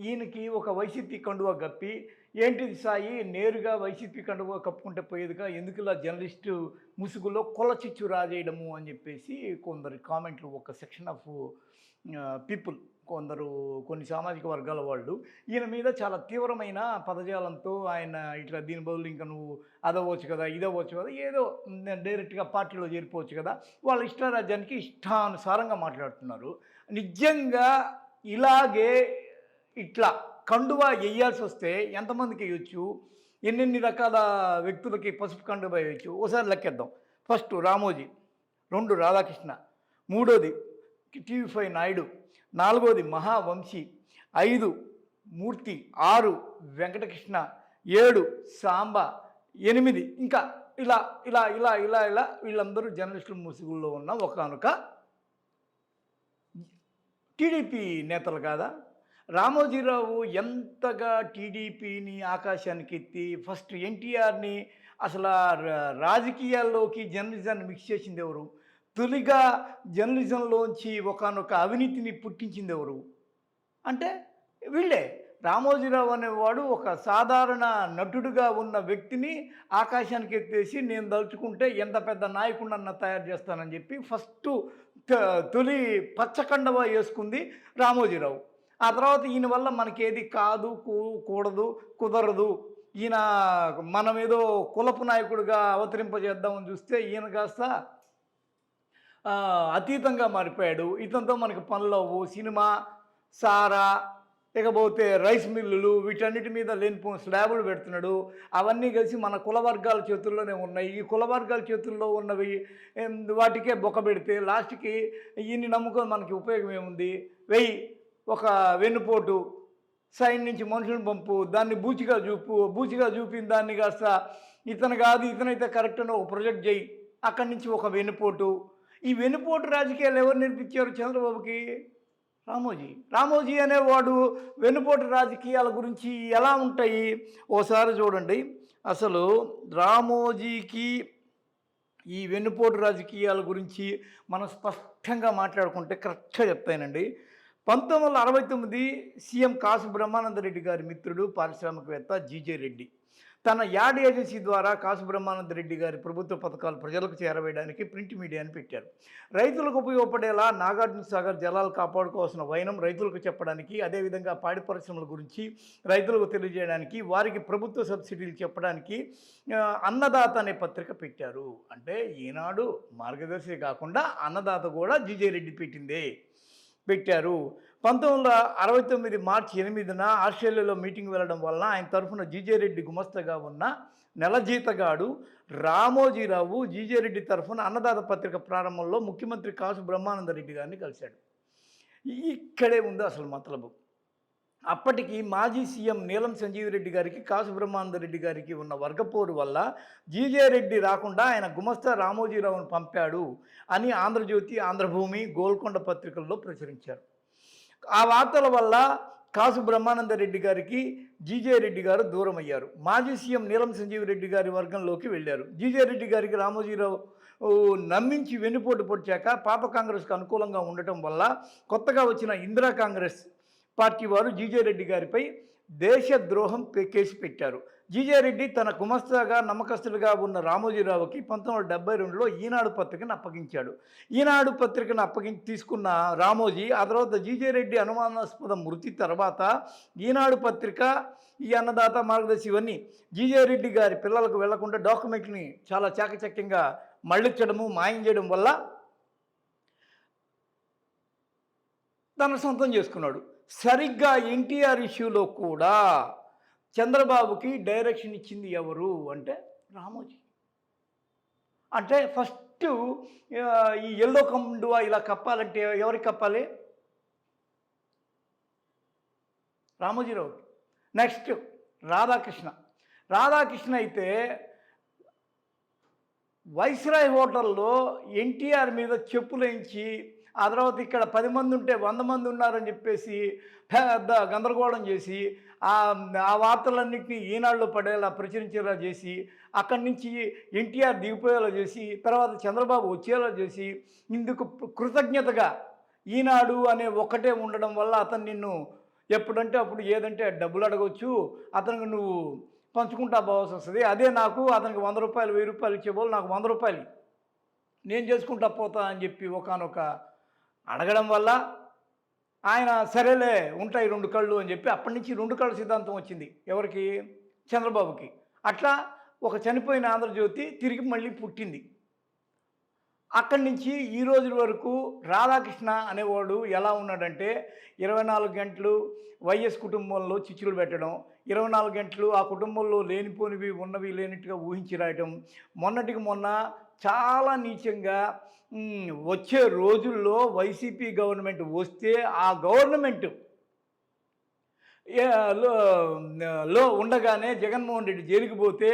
ఈయనకి ఒక వైసీపీ కండువా కప్పి ఏంటిది సాయి నేరుగా వైసీపీ కండువా కప్పుకుంటే పోయేదిగా? ఎందుకులా జర్నలిస్టు ముసుగులో కొల చిచ్చు రాజేయడము అని చెప్పేసి కొందరు కామెంట్లు ఒక సెక్షన్ ఆఫ్ పీపుల్ కొందరు కొన్ని సామాజిక వర్గాల వాళ్ళు ఈయన మీద చాలా తీవ్రమైన పదజాలంతో ఆయన ఇట్లా దీని బదులు ఇంకా నువ్వు అదవచ్చు కదా ఇదవచ్చు కదా ఏదో డైరెక్ట్గా పార్టీలో చేరిపోవచ్చు కదా వాళ్ళ ఇష్టారాజ్యానికి ఇష్టానుసారంగా మాట్లాడుతున్నారు. నిజంగా ఇలాగే ఇట్లా కండువా వేయాల్సి వస్తే ఎంతమందికి వేయొచ్చు? ఎన్నెన్ని రకాల వ్యక్తులకి పసుపు కండువా వేయచ్చు? ఒకసారి లెక్కేద్దాం. ఫస్ట్ రామోజీ రెండు రాధాకృష్ణ మూడోది టీవీ ఫైవ్ నాయుడు నాలుగోది మహావంశీ ఐదు మూర్తి ఆరు వెంకటకృష్ణ ఏడు సాంబ ఎనిమిది ఇంకా ఇలా ఇలా ఇలా ఇలా ఇలా వీళ్ళందరూ జర్నలిస్టుల ముసుగుల్లో ఉన్న ఒకనొక టీడీపీ నేతలు కాదా? రామోజీరావు ఎంతగా టీడీపీని ఆకాశానికి ఎత్తి ఫస్ట్ ఎన్టీఆర్ని అసలు రా- రాజకీయాల్లోకి జర్నలిజాన్ని మిక్స్ చేసింది ఎవరు? తొలిగా జర్నలిజంలోంచి ఒకనొక అవినీతిని పుట్టించింది ఎవరు? అంటే వీళ్ళే. రామోజీరావు అనేవాడు ఒక సాధారణ నటుడుగా ఉన్న వ్యక్తిని ఆకాశానికి ఎత్తేసి నేను దలుచుకుంటే ఎంత పెద్ద నాయకుడన్న తయారు చేస్తానని చెప్పి ఫస్ట్ తొలి పచ్చకండవ వేసుకుంది రామోజీరావు. ఆ తర్వాత ఈయన వల్ల మనకేది కాదు కూడదు కుదరదు. ఈయన మనం ఏదో కులపు నాయకుడిగా అవతరింపజేద్దామని చూస్తే ఈయన కాస్త అతీతంగా మారిపోయాడు. ఇతనితో మనకి పనులవు సినిమా సారా ఇకపోతే రైస్ మిల్లులు వీటన్నిటి మీద లేనిపో స్లాబులు పెడుతున్నాడు. అవన్నీ కలిసి మన కుల వర్గాల చేతుల్లోనే ఉన్నాయి. ఈ కుల వర్గాల చేతుల్లో ఉన్నవి వాటికే బొక్క పెడితే లాస్ట్కి ఈయన్ని నమ్ముకొని మనకి ఉపయోగం ఏముంది? వెయ్యి. ఒక వెన్నుపోటు సైడ్ నుంచి మనుషులను పంపు దాన్ని బూచిగా చూపు బూచిగా చూపిన దాన్ని కాస్త ఇతను కాదు ఇతనైతే కరెక్ట్ అని ఒక ప్రొజెక్ట్ చేయి. అక్కడి నుంచి ఒక వెన్నుపోటు. ఈ వెన్నుపోటు రాజకీయాలు ఎవరు నేర్పించారు చంద్రబాబుకి? రామోజీ. రామోజీ అనేవాడు వెన్నుపోటు రాజకీయాల గురించి ఎలా ఉంటాయి? ఓసారి చూడండి. అసలు రామోజీకి ఈ వెన్నుపోటు రాజకీయాల గురించి మనం స్పష్టంగా మాట్లాడుకుంటే కరెక్ట్గా చెప్తానండి. పంతొమ్మిది వందల అరవై తొమ్మిది సీఎం కాసు బ్రహ్మానందరెడ్డి గారి మిత్రుడు పారిశ్రామికవేత్త జీజే రెడ్డి. తన యాడ్ ఏజెన్సీ ద్వారా కాసు బ్రహ్మానంద రెడ్డి గారి ప్రభుత్వ పథకాలు ప్రజలకు చేరవేయడానికి ప్రింట్ మీడియాను పెట్టారు. రైతులకు ఉపయోగపడేలా నాగార్జున సాగర్ జలాలు కాపాడుకోవాల్సిన వైనం రైతులకు చెప్పడానికి అదేవిధంగా పాడి పరిశ్రమల గురించి రైతులకు తెలియజేయడానికి వారికి ప్రభుత్వ సబ్సిడీలు చెప్పడానికి అన్నదాత అనే పత్రిక పెట్టారు. అంటే ఈనాడు మార్గదర్శి కాకుండా అన్నదాత కూడా జీజే రెడ్డి పెట్టిందే. పెట్టారు. పంతొమ్మిది వందల అరవై తొమ్మిది మార్చి ఎనిమిదిన ఆస్ట్రేలియాలో మీటింగ్ వెళ్ళడం వలన ఆయన తరఫున జీజే రెడ్డి గుమస్తగా ఉన్న నెల జీతగాడు రామోజీరావు జీజే రెడ్డి తరఫున అన్నదాత పత్రిక ప్రారంభంలో ముఖ్యమంత్రి కాసు బ్రహ్మానంద రెడ్డి గారిని కలిశాడు. ఇక్కడే ఉంది అసలు మతలబు. అప్పటికి మాజీ సీఎం నీలం సంజీవ్ రెడ్డి గారికి కాసు బ్రహ్మానంద రెడ్డి గారికి ఉన్న వర్గపోరు వల్ల జీజే రెడ్డి రాకుండా ఆయన గుమస్తా రామోజీరావును పంపాడు అని ఆంధ్రజ్యోతి ఆంధ్రభూమి గోల్కొండ పత్రికల్లో ప్రచురించారు. ఆ వార్తల వల్ల కాసు బ్రహ్మానంద రెడ్డి గారికి జీజే రెడ్డి గారు దూరం అయ్యారు మాజీ సీఎం నీలం సంజీవ్ రెడ్డి గారి వర్గంలోకి వెళ్ళారు. జీజే రెడ్డి గారికి రామోజీరావు నమ్మించి వెన్నుపోటు పొడిచాక పాత కాంగ్రెస్కు అనుకూలంగా ఉండటం వల్ల కొత్తగా వచ్చిన ఇందిరా కాంగ్రెస్ పార్టీ వారు జీజే రెడ్డి గారిపై దేశద్రోహం కేసు పెట్టారు. జీజే రెడ్డి తన గుమస్తాగా నమ్మకస్తులుగా ఉన్న రామోజీరావుకి పంతొమ్మిది వందల డెబ్బై రెండులో ఈనాడు పత్రికను అప్పగించాడు. ఈనాడు పత్రికను అప్పగించి తీసుకున్న రామోజీ ఆ తర్వాత జీజే రెడ్డి అనుమానాస్పద మృతి తర్వాత ఈనాడు పత్రిక ఈ అన్నదాత మార్గదర్శి ఇవన్నీ జీజే రెడ్డి గారి పిల్లలకు వెళ్ళకుండా డాక్యుమెంట్ని చాలా చాకచక్యంగా మళ్ళించడము మాయం చేయడం వల్ల తన సొంతం చేసుకున్నాడు. సరిగ్గా ఎన్టీఆర్ ఇష్యూలో కూడా చంద్రబాబుకి డైరెక్షన్ ఇచ్చింది ఎవరు అంటే రామోజీ. అంటే ఫస్ట్ ఈ ఎల్లో కండువా ఇలా కప్పాలంటే ఎవరికి కప్పాలి? రామోజీరావు నెక్స్ట్ రాధాకృష్ణ. రాధాకృష్ణ అయితే వైస్రాయ్ హోటల్లో ఎన్టీఆర్ మీద చెప్పులేంచి ఆ తర్వాత ఇక్కడ పది మంది ఉంటే వంద మంది ఉన్నారని చెప్పేసి పెద్ద గందరగోళం చేసి ఆ వార్తలన్నింటినీ ఈనాడులో పడేలా ప్రచురించేలా చేసి అక్కడి నుంచి ఎన్టీఆర్ దిగిపోయేలా చేసి తర్వాత చంద్రబాబు వచ్చేలా చేసి ఇందుకు కృతజ్ఞతగా ఈనాడు అనే ఒక్కటే ఉండడం వల్ల అతను నిన్ను ఎప్పుడంటే అప్పుడు ఏదంటే డబ్బులు అడగవచ్చు అతనికి నువ్వు పంచుకుంటా పోవాల్సి వస్తుంది. అదే నాకు అతనికి వంద రూపాయలు వెయ్యి రూపాయలు ఇచ్చేవాళ్ళు నాకు వంద రూపాయలు నేను చేసుకుంటా పోతా అని చెప్పి ఒకనొక అడగడం వల్ల ఆయన సరేలే ఉంటాయి రెండు కళ్ళు అని చెప్పి అప్పటి నుంచి రెండు కళ్ళు సిద్ధాంతం వచ్చింది. ఎవరికి? చంద్రబాబుకి. అట్లా ఒక చనిపోయిన ఆంధ్రజ్యోతి తిరిగి మళ్ళీ పుట్టింది. అక్కడి నుంచి ఈ రోజు వరకు రాధాకృష్ణ అనేవాడు ఎలా ఉన్నాడంటే ఇరవై నాలుగు గంటలు వైఎస్ కుటుంబంలో చిచ్చులు పెట్టడం ఇరవై నాలుగు గంటలు ఆ కుటుంబంలో లేనిపోనివి ఉన్నవి లేనట్టుగా ఊహించి రాయటం మొన్నటికి మొన్న చాలా నీచంగా వచ్చే రోజుల్లో వైసీపీ గవర్నమెంట్ వస్తే ఆ గవర్నమెంట్లో లో ఉండగానే జగన్మోహన్ రెడ్డి జైలుకి పోతే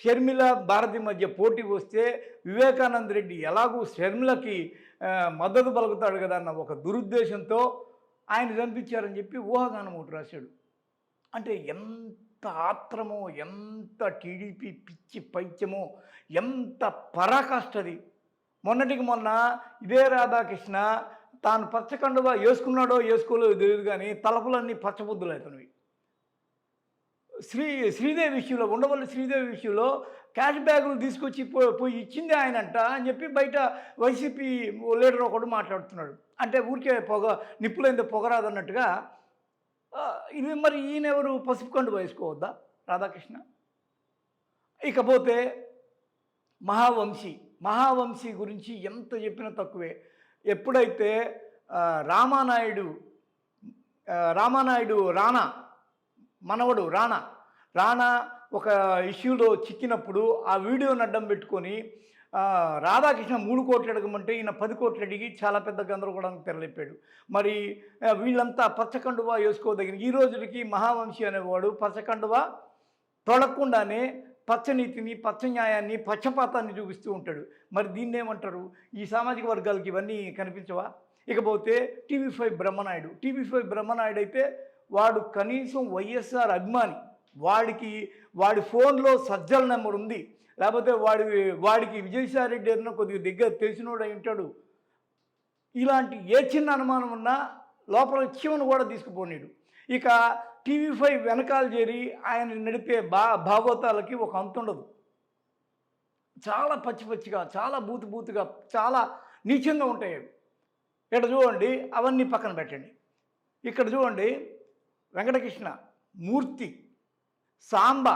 షర్మిల భారతి మధ్య పోటీ వస్తే వివేకానంద రెడ్డి ఎలాగూ షర్మిలకి మద్దతు పలుకుతాడు కదా అన్న ఒక దురుద్దేశంతో ఆయన చంపించారని చెప్పి ఊహాగానం ఒకటి రాశాడు. అంటే ఎంత ఆత్రమో ఎంత టీడీపీ పిచ్చి పైత్యమో ఎంత పరాకాష్ఠది. మొన్నటికి మొన్న ఇదే రాధాకృష్ణ తాను పచ్చకండుగా వేసుకున్నాడో వేసుకోలేదో తెలియదు కానీ తలపులన్నీ పచ్చబుద్ధులు అవుతున్నవి. శ్రీ శ్రీదేవి విషయంలో ఉండవల్లి శ్రీదేవి విషయంలో క్యాష్ బ్యాగులు తీసుకొచ్చి పోయి ఇచ్చింది ఆయనంట అని చెప్పి బయట వైసీపీ లీడర్ ఒకడు మాట్లాడుతున్నాడు. అంటే ఊరికే పొగ నిప్పులైందో పొగరాదన్నట్టుగా మరి ఈయన ఎవరు పసుపు వేసుకోవద్దా? రాధాకృష్ణ? ఇకపోతే మహావంశీ. మహావంశీ గురించి ఎంత చెప్పినా తక్కువే. ఎప్పుడైతే రామానాయుడు రామానాయుడు రాణా మనవడు రాణా రాణా ఒక ఇష్యూలో చిక్కినప్పుడు ఆ వీడియోని అడ్డం పెట్టుకొని రాధాకృష్ణ మూడు కోట్లు అడగమంటే ఈయన పది కోట్లు అడిగి చాలా పెద్ద గందరగోళానికి తెరలేపాడు. మరి వీళ్ళంతా పచ్చకండువా వేసుకోదగిన ఈ రోజుకి మహావంశి అనేవాడు పచ్చకండువా తొడకుండానే పచ్చనీతిని పచ్చ న్యాయాన్ని పచ్చపాతాన్ని చూపిస్తూ ఉంటాడు. మరి దీన్ని ఏమంటారు? ఈ సామాజిక వర్గాలకి ఇవన్నీ కనిపించవా? ఇకపోతే TV five Brahmanaidu. TV five Brahmanaidu అయితే వాడు కనీసం వైఎస్ఆర్ అభిమాని. వాడికి వాడి ఫోన్లో సజ్జల నెంబర్ ఉంది. లేకపోతే వాడి వాడికి విజయసాయిరెడ్డి అన్న కొద్దిగా దగ్గర తెలిసినోడు అయి ఉంటాడు. ఇలాంటి ఏ చిన్న అనుమానం ఉన్నా లోపల చీమను కూడా తీసుకుపోనీడు. ఇక టీవీ ఫైవ్ వెనకాల చేరి ఆయన నడిపే బా భాగవతాలకి ఒక అంతుండదు చాలా పచ్చి పచ్చిగా చాలా బూతు బూతుగా చాలా నీచంగా ఉంటాయి ఇక్కడ చూడండి అవన్నీ పక్కన పెట్టండి. ఇక్కడ చూడండి వెంకటకృష్ణ మూర్తి సాంబ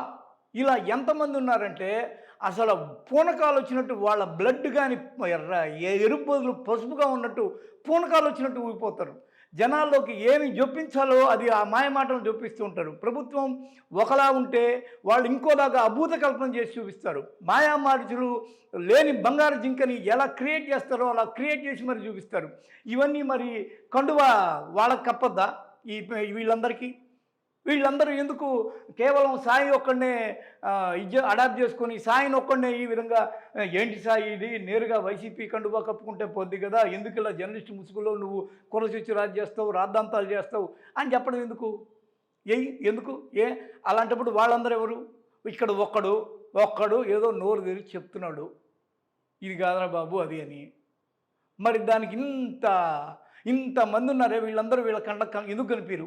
ఇలా ఎంతమంది ఉన్నారంటే అసలు పూనకాలు వచ్చినట్టు వాళ్ళ బ్లడ్ కానీ ఎర్ర ఎరుపు బదులు పసుపుగా ఉన్నట్టు పూనకాలు వచ్చినట్టు ఊగిపోతారు. జనాల్లోకి ఏమి జొప్పించాలో అది ఆ మాయ మాటలు జొప్పిస్తూ ఉంటారు. ప్రభుత్వం ఒకలా ఉంటే వాళ్ళు ఇంకోలాగా అభూత కల్పన చేసి చూపిస్తారు. మాయామార్చులు లేని బంగారు జింకని ఎలా క్రియేట్ చేస్తారో అలా క్రియేట్ చేసి మరి చూపిస్తారు. ఇవన్నీ మరి కండువా వాళ్ళకి కప్పద్దా? ఈ వీళ్ళందరికీ? వీళ్ళందరూ ఎందుకు కేవలం సాయి ఒక్కడనే అడాప్ట్ చేసుకొని సాయిని ఒక్కడనే ఈ విధంగా ఏంటి సాయి ఇది? నేరుగా వైసీపీ కండువా కప్పుకుంటే పోద్ది కదా? ఎందుకు ఇలా జర్నలిస్ట్ ముసుగులో నువ్వు కులసిచ్చి రాజు చేస్తావు రాద్ధాంతాలు చేస్తావు అని చెప్పడం ఎందుకు? ఏ ఎందుకు? ఏ? అలాంటప్పుడు వాళ్ళందరూ ఎవరు? ఇక్కడ ఒక్కడు ఒక్కడు ఏదో నోరు తెరిచి చెప్తున్నాడు. ఇది కాదురా బాబు అది అని. మరి దానికి ఇంత ఇంతమంది ఉన్నారే వీళ్ళందరూ వీళ్ళ కండ ఎందుకు కనిపిరు